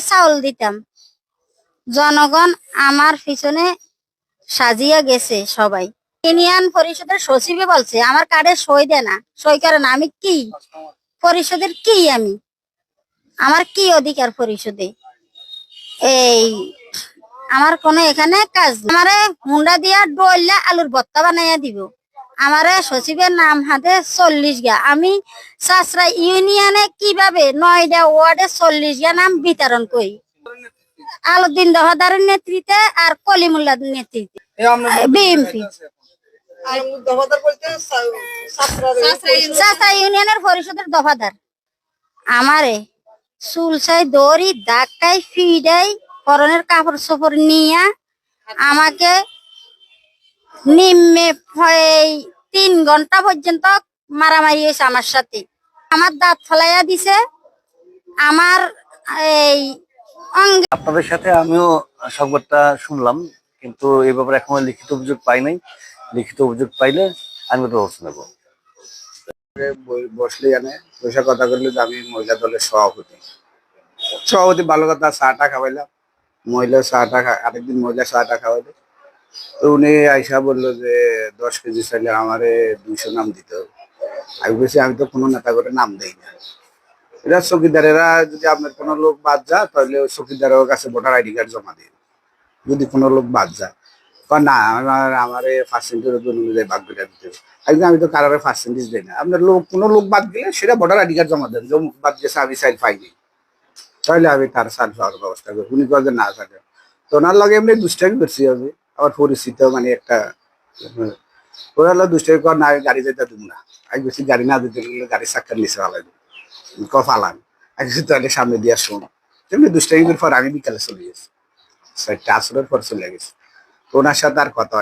চাউল দিতাম। জনগণ আমার পিছনে সাজিয়া গেছে সবাই। ইউনিয়ন পরিষদের সচিবে বলছে, আমার কার্ডে সই দেয় না, সই করে না, আমি কি? পরিষদের কি আমি? আমার কি অধিকার পরিষদে? এই, আমার কোনো এখানে কাজ। আমারে হুন্ডা দিয়া ডইলা আলুর ভর্তা বানাইয়া দিব। আমারে সচিবের নাম হাতে চল্লিশ গা। আমি সাসরা ইউনিয়নে কীভাবে নয়ডা ওয়ার্ডে চল্লিশ গা নাম বিতরণ করি? আলুদ্দিন দহাদারের নেতৃত্বে আর কলিমুল্লার নেতৃত্বে। বিএমপি সাসরা ইউনিয়নের পরিষদের দফাদার। আমারে চুলসাই দড়ি ধাক্কাই ফিডাই পরনের কাপড় চোপড় নিয়া আমাকে নিম্নে এই তিন ঘণ্টা পর্যন্ত মারামারি হয়েছে আমার সাথে। আমার দাঁত ফলাইয়া দিছে। আমার এই অঙ্গে আপনাদের সাথে আমিও সংবাদটা শুনলাম কিন্তু এই ব্যাপারে এখনও লিখিত অভিযোগ পাই নাই। লিখিত অভিযোগ পাইলে আমি ওটা ব্যবস্থা নেব। বসলে জানে পয়সা কথা করলে যে আমি মহিলা দলের সভাপতি। সভাপতি ভালো কথা চাটা খাওয়াইলাম। মহিলা চাটা আরেকদিন মহিলা চাটা খাওয়াইলো তো উনি আইসা বলল যে, দশ কেজি চাইলে আমারে দুইশো নাম দিতে হবে। আমি বলছি, আমি তো কোনো নেতা করে নাম দেই না। এরা চকিদারেরা যদি আপনার কোনো লোক বাদ যায়, তাহলে চকিদারের কাছে ভোটার আইডি কার্ড জমা দিন। যদি কোনো লোক বাদ যায়। কয়, না, আমার আমার পার্সেন্টের অনুযায়ী ভাগ করে দিতে হবে। আমি তো কারোর পার্সেন্টেজ দিই না। আপনার লোক, কোনো লোক বাদ গেলে সেটা ভোটার আইডি কার্ড জমা দেন যে বাদ গেছে, আমি সাইড পাইনি। তাহলে আমি তার সাইড পাওয়ার ব্যবস্থা করি। উনি কয়ে না থাকে তো ওনার লগে এমনি দুষ্টামি করছি আমি। আমার পরিচিত মানে একটা, ওরা হলো দুষ্টামি কর না গাড়ি যেতে দিব না। আমি বেশি গাড়ি না দিতে গেলে গাড়ি চাক্কার নিচে ফালাই দিব। ক ফালান। আমি কিছু তাহলে সামনে দিয়ে শোন তেমনি দুষ্টামি পর আমি বিকালে চলে গেছি। চারটা আসরের পর চলে গেছি। তো ওনার সাথে আর কথা হয়